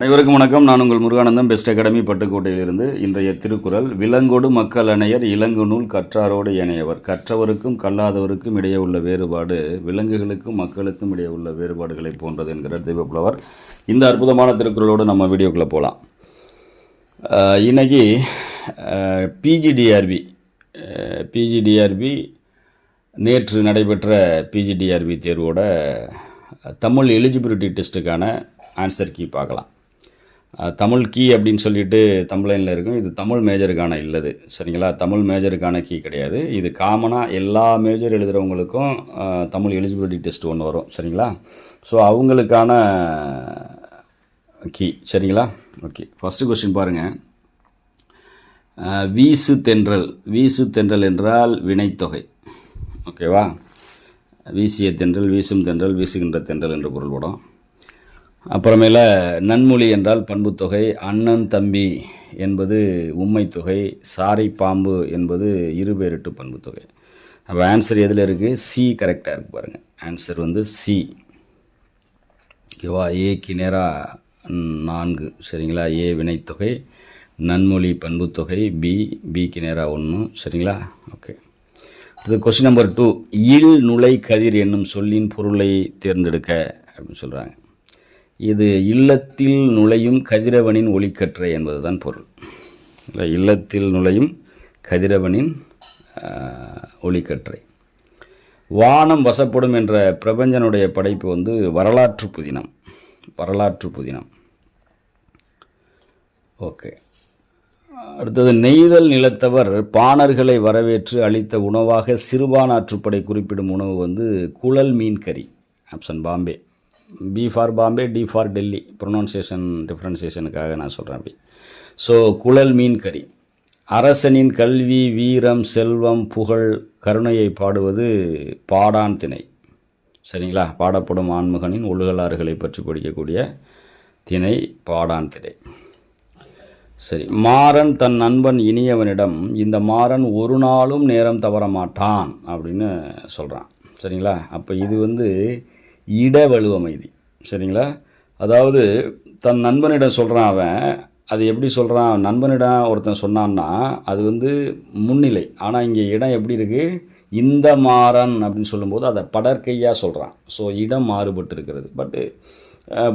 அனைவருக்கும் வணக்கம். நான் உங்கள் முருகானந்தம் பெஸ்ட் அகாடமி பட்டுக்கோட்டையிலிருந்து இன்றைய திருக்குறள் விலங்கோடு மக்கள் அணையர் இளங்கு நூல் கற்றாரோடு இணையவர் கற்றவருக்கும் கல்லாதவருக்கும் இடையே உள்ள வேறுபாடு விலங்குகளுக்கும் மக்களுக்கும் இடையே உள்ள வேறுபாடுகளை போன்றது என்கிறார் தெய்வப்புலவர் இந்த அற்புதமான திருக்குறளோடு நம்ம வீடியோக்குள்ளே போகலாம் இன்னைக்கு பிஜிடிஆர்பி பிஜிடிஆர்பி நேற்று நடைபெற்ற பிஜிடிஆர்பி தேர்வோட தமிழ் எலிஜிபிலிட்டி டெஸ்ட்டுக்கான ஆன்சர் கீ பார்க்கலாம். தமிழ் கீ அப்படின்னு சொல்லிட்டு தமிழ்லைனில் இருக்கும். இது தமிழ் மேஜருக்கான இல்லது. சரிங்களா? தமிழ் மேஜருக்கான கீ கிடையாது. இது காமனாக எல்லா மேஜர் எழுதுகிறவங்களுக்கும் தமிழ் எலிஜிபிலிட்டி டெஸ்ட் ஒன்று வரும். சரிங்களா? ஸோ அவங்களுக்கான கீ. சரிங்களா? ஓகே ஃபஸ்ட்டு கொஸ்டின் பாருங்கள் வீசு தென்றல். வீசு தென்றல் என்றால் வினைத்தொகை. ஓகேவா வீசிய தென்றல் வீசும் தென்றல் வீசுகின்ற தென்றல் என்று பொருள்படும். அப்புறமேல நன்மொழி என்றால் பண்புத்தொகை அண்ணன் தம்பி என்பது உம்மைத்தொகை சாரை பாம்பு என்பது இருபேரிட்டு பண்புத்தொகை அப்போ ஆன்சர் எதில் இருக்குது சி கரெக்டாக இருக்கு பாருங்கள் ஆன்சர் வந்து சி ஓகேவா? ஏக்கு நேராக நான்கு. சரிங்களா? ஏ வினைத்தொகை நன்மொழி பண்புத்தொகை பி பிக்கு நேராக ஒன்று சரிங்களா? ஓகே இது கொஸ்டின் நம்பர் டூ இல் நுழை கதிர் என்னும் சொல்லின் பொருளை தேர்ந்தெடுக்க அப்படின்னு சொல்கிறாங்க இது இல்லத்தில் நுழையும் கதிரவனின் ஒளிக்கற்றை என்பதுதான் பொருள். இல்லை இல்லத்தில் நுழையும் கதிரவனின் ஒளிக்கற்றை. வானம் வசப்படும் என்ற பிரபஞ்சனுடைய படைப்பு வந்து வரலாற்று புதினம். வரலாற்று புதினம். ஓகே. அடுத்தது நெய்தல் நிலத்தவர் பாணர்களை வரவேற்று அளித்த உணவாக சிறுபானாற்றுப்படை குறிப்பிடும் உணவு வந்து குழல் மீன் கறி option Bombay. B for Bombay D for Delhi pronunciation டிஃப்ரென்சியேஷனுக்காக நான் சொல்கிறேன் அப்படி ஸோ குழல் மீன் கறி. அரசனின் கல்வி வீரம் செல்வம் புகழ் கருணையை பாடுவது பாடான் திணை. சரிங்களா? பாடப்படும் ஆண்மகனின் ஒழுகலாறுகளை பற்றி படிக்கக்கூடிய திணை பாடான் திணை. சரி மாறன் தன் நண்பன் இனியவனிடம் இந்த மாறன் ஒரு நாளும் நேரம் தவற மாட்டான் அப்படின்னு சொல்கிறான் சரிங்களா? அப்போ இது வந்து இடவலுவமைதி சரிங்களா? அதாவது தன் நண்பனிடம் சொல்கிறான் அவன். அது எப்படி சொல்கிறான் நண்பனிடம் ஒருத்தன் சொன்னான்னா அது வந்து முன்னிலை. ஆனால் இங்கே இடம் எப்படி இருக்குது இந்த மாறன் அப்படின்னு சொல்லும்போது அதை படற்கையாக சொல்கிறான் ஸோ இடம் மாறுபட்டு இருக்கிறது பட்டு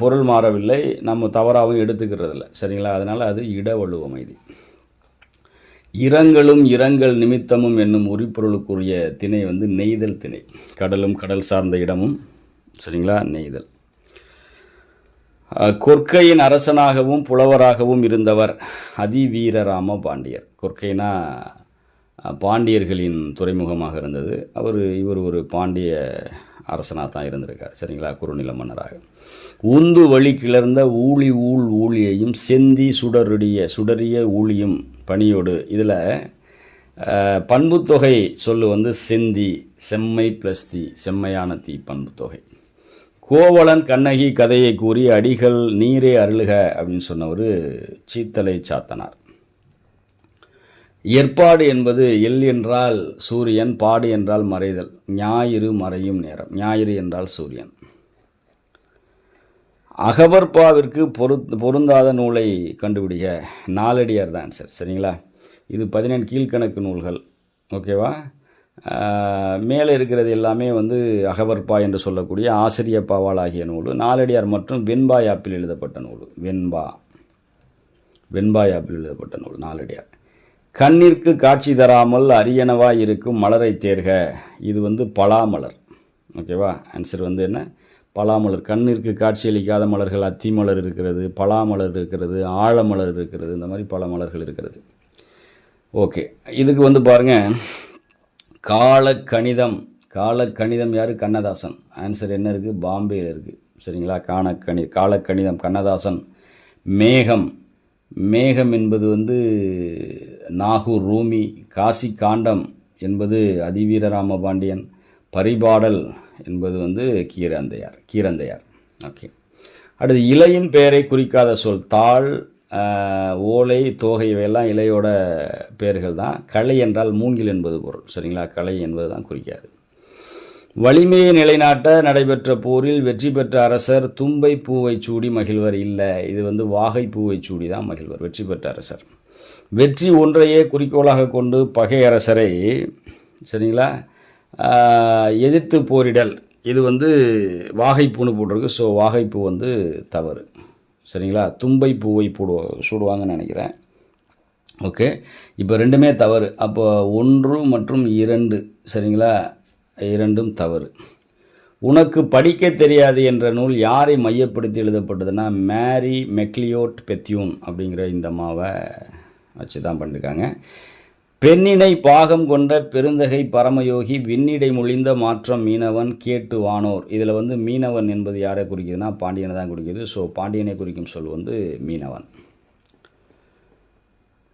பொருள் மாறவில்லை. நம்ம தவறாகவும் எடுத்துக்கிறதில்ல. சரிங்களா? அதனால் அது இடவழுவ அமைதி இரங்கலும் இரங்கல் நிமித்தமும் என்னும் உரிப்பொருளுக்குரிய திணை வந்து நெய்தல் திணை. கடலும் கடல் சார்ந்த இடமும் சரிங்களா? நெய்தல். அஹ், கொற்கையின் அரசனாகவும் புலவராகவும் இருந்தவர் அதிவீரராம பாண்டியர். கொற்கைனா பாண்டியர்களின் துறைமுகமாக இருந்தது. அவர் இவர் ஒரு பாண்டிய அரசனாக தான் இருந்திருக்கார். சரிங்களா? குறுநில மன்னராக. உந்து வழி கிளர்ந்த ஊழி ஊழ் ஊழியையும் செந்தி சுடருடைய சுடரிய ஊழியும் பணியோடு இதில் பண்புத்தொகை சொல்லு வந்து செந்தி செம்மை ப்ளஸ் தீ செம்மையான தீ பண்புத்தொகை கோவலன் கண்ணகி கதையை கூறி அடிகள் நீரே அருளுக அப்படின்னு சொன்னவர் சீத்தலை சாத்தனார். ஏற்பாடு என்பது எல் என்றால் சூரியன் பாடு என்றால் மறைதல் ஞாயிறு மறையும் நேரம் ஞாயிறு என்றால் சூரியன். அகபர்பாவிற்கு பொரு பொருந்தாத நூலை கண்டுபிடிக்க நாலடியார் தான் சார் சரிங்களா? இது பதினெண்டு கீழ்க்கணக்கு நூல்கள் ஓகேவா? மேலே இருக்கிறது எல்லாமே வந்து அகவற்பா என்று சொல்லக்கூடிய ஆசிரியப்பாவால் ஆகிய நூல் நாலடியார் மற்றும் வெண்பா யாப்பில் எழுதப்பட்ட நூல் வெண்பா. வெண்பா யாப்பில் எழுதப்பட்ட நூல் நாலடியார். கண்ணிற்கு காட்சி தராமல் அரியனவாய் இருக்கும் மலரை தேர்க. இது வந்து பலாமலர். ஓகேவா ஆன்சர் வந்து என்ன? பலாமலர். கண்ணிற்கு காட்சியளிக்காத மலர்கள் அத்தி மலர் இருக்கிறது பலாமலர் இருக்கிறது ஆழமலர் இருக்கிறது இந்த மாதிரி பல மலர்கள் இருக்கிறது. ஓகே இதுக்கு வந்து பாருங்கள் கால கணிதம் கால கணிதம் யார்? கண்ணதாசன். ஆன்சர் என்ன இருக்குது பாம்பேயில் இருக்குது சரிங்களா? காணக்கணி கணி கண்ணதாசன். மேகம். மேகம் என்பது வந்து நாகூர் ரூமி காசி காண்டம் என்பது அதிவீரராம பாண்டியன் பரிபாடல் என்பது வந்து கீரந்தையார் கீரந்தையார். ஓகே அடுத்து இலையின் பெயரை குறிக்காத சொல் தாழ் ஓலை தோகை இவையெல்லாம் இலையோட பெயர்கள் தான். களை என்றால் மூங்கில் என்பது பொருள். சரிங்களா? கலை என்பது தான் குறிக்காது. வலிமையை நிலைநாட்ட நடைபெற்ற போரில் வெற்றி பெற்ற அரசர் தும்பை பூவை சூடி மகிழ்வர் இல்லை. இது வந்து வாகை பூவை சூடி தான் மகிழ்வர் வெற்றி பெற்ற அரசர். வெற்றி ஒன்றையே குறிக்கோளாக கொண்டு பகை அரசரை சரிங்களா? எதிர்த்து போரிடல். இது வந்து வாகைப்பூன்னு போட்டிருக்கு. ஸோ வாகைப்பூ வந்து தவறு. சரிங்களா? தும்பை பூவை போடு சூடுவாங்கன்னு நினைக்கிறேன். ஓகே இப்போ ரெண்டுமே தவறு. அப்போ ஒன்று மற்றும் இரண்டு சரிங்களா? இரண்டும் தவறு. உனக்கு படிக்க தெரியாது என்ற நூல் யாரை மையப்படுத்தி எழுதப்பட்டதுன்னா மேரி மெக்லியோட் பெத்யூன் அப்படிங்கிற இந்த அம்மாவை வச்சு தான் பண்ணியிருக்காங்க பெண்ணினை பாகம் கொண்ட பெருந்தகை பரமயோகி விண்ணிடை மொழிந்த மாற்றம் மீனவன் கேட்டு வானோர். இதில் வந்து மீனவன் என்பது யாரை குறிக்குதுன்னா பாண்டியனை தான் குறிக்குது. ஸோ பாண்டியனை குறிக்கும் சொல் வந்து மீனவன்.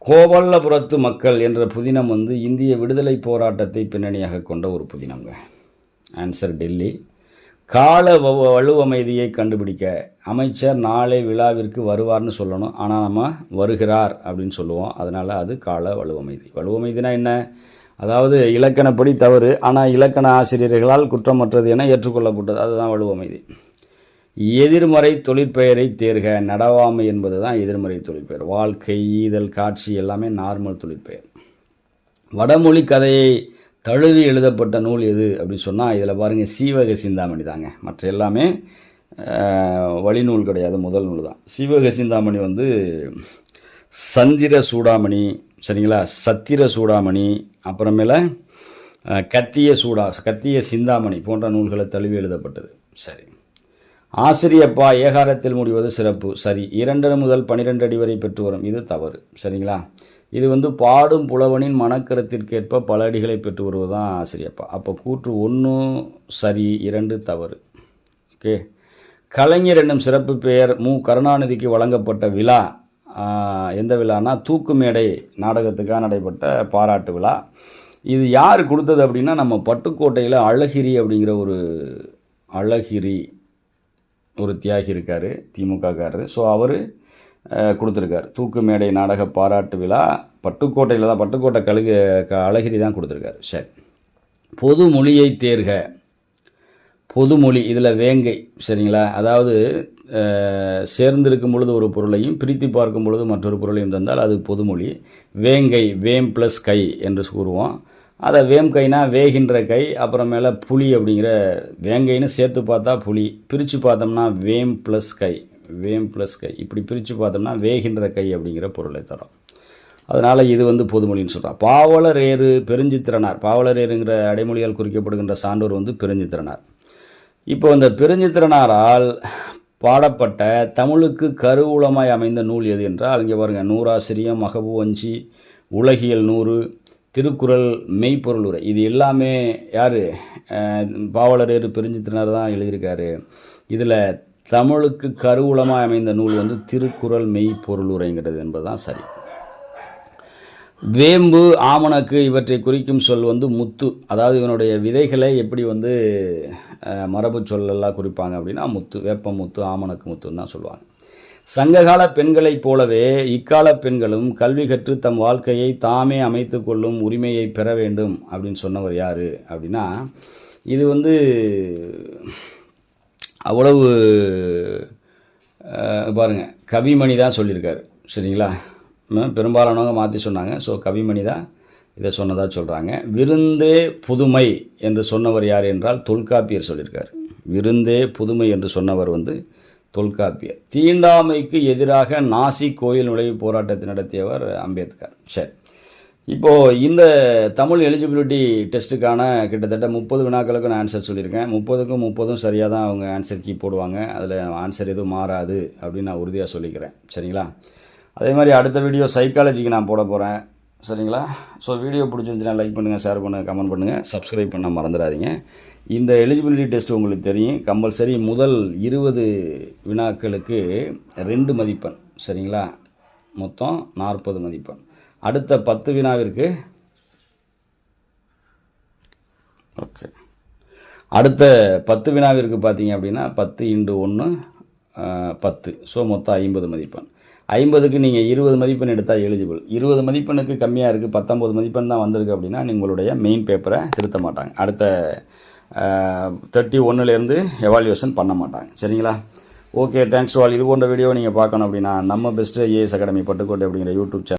கோவல்லபுரத்து மக்கள் என்ற புதினம் வந்து இந்திய விடுதலை போராட்டத்தை பின்னணியாக கொண்ட ஒரு புதினங்க. ஆன்சர் டெல்லி கால வ- வலுவமைதியை கண்டுபிடிக்க அமைச்சர் நாளை விழாவிற்கு வருவார்னு சொல்லணும். ஆனால் நம்ம வருகிறார் அப்படின்னு சொல்லுவோம். அதனால் அது கால வலுவமைதி. வலுவமைதினா என்ன? அதாவது இலக்கணப்படி தவறு. ஆனால் இலக்கண ஆசிரியர்களால் குற்றமற்றது என ஏற்றுக்கொள்ளப்பட்டது. அதுதான் வலுவமைதி. எதிர்மறை தொழிற்பெயரை தேர்க நடவாமை என்பது தான் எதிர்மறை தொழிற்பெயர். வாழ்க்கை ஈதல் காட்சி எல்லாமே நார்மல் தொழிற்பெயர். வடமொழி கதையை தழுவி எழுதப்பட்ட நூல் எது அப்படின்னு சொன்னால் இதில் பாருங்கள் சீவக சிந்தாமணி தாங்க. மற்ற எல்லாமே வழிநூல் கிடையாது முதல் நூல் தான். சீவக சிந்தாமணி வந்து சந்திர சூடாமணி சரிங்களா? சத்திர சூடாமணி அப்புறமேல கத்திய சூடா கத்திய சிந்தாமணி போன்ற நூல்களை தழுவி எழுதப்பட்டது. சரி. ஆசிரியப்பா ஏகாரத்தில் முடிவது சிறப்பு. சரி. இரண்டு முதல் பனிரெண்டு அடி வரை பெற்று வரும். இது தவறு. சரிங்களா? இது வந்து பாடும் புலவனின் மனக்கருத்திற்கேற்ப பல அடிகளை பெற்று வருவது தான் ஆசிரியப்பா. அப்போ கூற்று ஒன்று சரி இரண்டு தவறு. ஓகே? கலைஞர் என்னும் சிறப்பு பெயர் மு. கருணாநிதிக்கு வழங்கப்பட்ட விழா. எந்த விழானா தூக்குமேடை நாடகத்துக்காக நடைபெற்ற பாராட்டு விழா. இது யார் கொடுத்தது அப்படின்னா நம்ம பட்டுக்கோட்டையில் அழகிரி அப்படிங்கிற ஒரு அழகிரி ஒரு தியாகி இருக்கார் திமுககாரர். ஸோ அவர் கொடுத்துருக்கார். தூக்கு மேடை நாடக பாராட்டு விழா பட்டுக்கோட்டையில் தான் பட்டுக்கோட்டை கழுகு க- அழகிரி தான் கொடுத்துருக்காரு. சரி. பொது மொழியை தேர்க. பொதுமொழி இதில் வேங்கை சரிங்களா? அதாவது சேர்ந்திருக்கும் பொழுது ஒரு பொருளையும் பிரித்து பார்க்கும் பொழுது மற்றொரு பொருளையும் தந்தால் அது பொதுமொழி வேங்கை வேம் ப்ளஸ் கை என்று கூறுவோம். அதை வேம் கைனா வேகின்ற கை அப்புறமேல புலி அப்படிங்கிற வேங்கைன்னு சேர்த்து பார்த்தா புலி பிரித்து பார்த்தோம்னா வேம் ப்ளஸ் கை. வேம் ப்ளஸ் கை. இப்படி பிரித்து பார்த்தோம்னா வேகின்ற கை அப்படிங்கிற பொருளை தரும். அதனால் இது வந்து பொதுமொழின்னு சொல்கிறான் பாவலரேறு பெருஞ்சித்திரனார். பாவலரேறுங்கிற அடைமொழியால் குறிக்கப்படுகின்ற சான்றோர் வந்து பெருஞ்சித்திரனார். இப்போ இந்த பெருஞ்சித்திரனாரால் பாடப்பட்ட தமிழுக்கு கருவூலமாய் அமைந்த நூல் எது என்றால் இங்கே பாருங்க நூறாசிரியம் மகபுவஞ்சி உலகியல் நூறு திருக்குறள் மெய்ப்பொருள் உரை இது எல்லாமே யார்? பாவலரேறு பெருஞ்சித்திரனார் தான் எழுதியிருக்காரு. இதில் தமிழுக்கு கருவூலமாக அமைந்த நூல் வந்து திருக்குறள் மெய்ப்பொருளுரைங்கிறது உரைங்கிறது என்பதுதான் சரி. வேம்பு ஆமணக்கு இவற்றை குறிக்கும் சொல் வந்து முத்து. அதாவது இவனுடைய விதைகளை எப்படி வந்து மரபு சொல்லெல்லாம் குறிப்பாங்க அப்படின்னா முத்து வேப்ப முத்து ஆமணக்கு முத்துன்னு தான் சொல்லுவாங்க. சங்ககால பெண்களைப் போலவே இக்கால பெண்களும் கல்வி கற்று தம் வாழ்க்கையை தாமே அமைத்து கொள்ளும் உரிமையை பெற வேண்டும் அப்படின்னு சொன்னவர் யார் அப்படின்னா இது வந்து அவ்வளவு பாருங்கள் பாருங்க. கவிமணி தான் சொல்லியிருக்காரு. சரிங்களா? பெரும்பாலானவங்க மாற்றி சொன்னாங்க. ஸோ கவிமணி தான் இதை சொன்னதாக சொல்கிறாங்க விருந்தே புதுமை என்று சொன்னவர் யார் என்றால் தொல்காப்பியர் சொல்லியிருக்கார். விருந்தே புதுமை என்று சொன்னவர் வந்து தொல்காப்பியர். தீண்டாமைக்கு எதிராக நாசி கோயில் நுழைவு போராட்டத்தை நடத்தியவர் அம்பேத்கர். சரி. இப்போது இந்த தமிழ் எலிஜிபிலிட்டி டெஸ்ட்டுக்கான கிட்டத்தட்ட முப்பது வினாக்களுக்கு நான் ஆன்சர் சொல்லியிருக்கேன். முப்பதுக்கும் முப்பதும் சரியாக தான் அவங்க ஆன்சர் கீ போடுவாங்க. அதில் ஆன்சர் எதுவும் மாறாது அப்படின்னு நான் உறுதியாக சொல்லிக்கிறேன். சரிங்களா? அதே மாதிரி அடுத்த வீடியோ சைக்காலஜிக்கு நான் போட போகிறேன் சரிங்களா? ஸோ வீடியோ பிடிச்சிருந்துச்சுன்னா லைக் பண்ணுங்கள் ஷேர் பண்ணுங்கள் கமெண்ட் பண்ணுங்கள் சப்ஸ்கிரைப் பண்ண மறந்துடாதீங்க. இந்த எலிஜிபிலிட்டி டெஸ்ட் உங்களுக்கு தெரியும். கம்பல்சரி முதல் இருபது வினாக்களுக்கு ரெண்டு மதிப்பெண். சரிங்களா? மொத்தம் நாற்பது மதிப்பெண். அடுத்த பத்து வினாவிற்கு. ஓகே. அடுத்த பத்து வினாவிற்கு பார்த்தீங்க அப்படின்னா பத்து இன்டு ஒன்று பத்து. ஸோ மொத்தம் ஐம்பது மதிப்பெண். ஐம்பதுக்கு நீங்கள் இருபது மதிப்பெண் எடுத்தால் எலிஜிபிள் இருபது மதிப்பெண்ணுக்கு கம்மியாக இருக்குது பத்தொம்பது மதிப்பெண் தான் வந்திருக்கு அப்படின்னா உங்களுடைய மெயின் பேப்பரை திருத்த மாட்டாங்க. அடுத்த தேர்ட்டி ஒன்றுலேருந்து எவால்யூஷன் பண்ண மாட்டாங்க. சரிங்களா? ஓகே தேங்க்ஸ் ஆல் இது போன்ற வீடியோ நீங்கள் பார்க்கணும் அப்படின்னா நம்ம பெஸ்ட்டு ஏஎஸ் அகாடமி பட்டுக்கோட்டை அப்படிங்கிற யூடியூப் சேனல்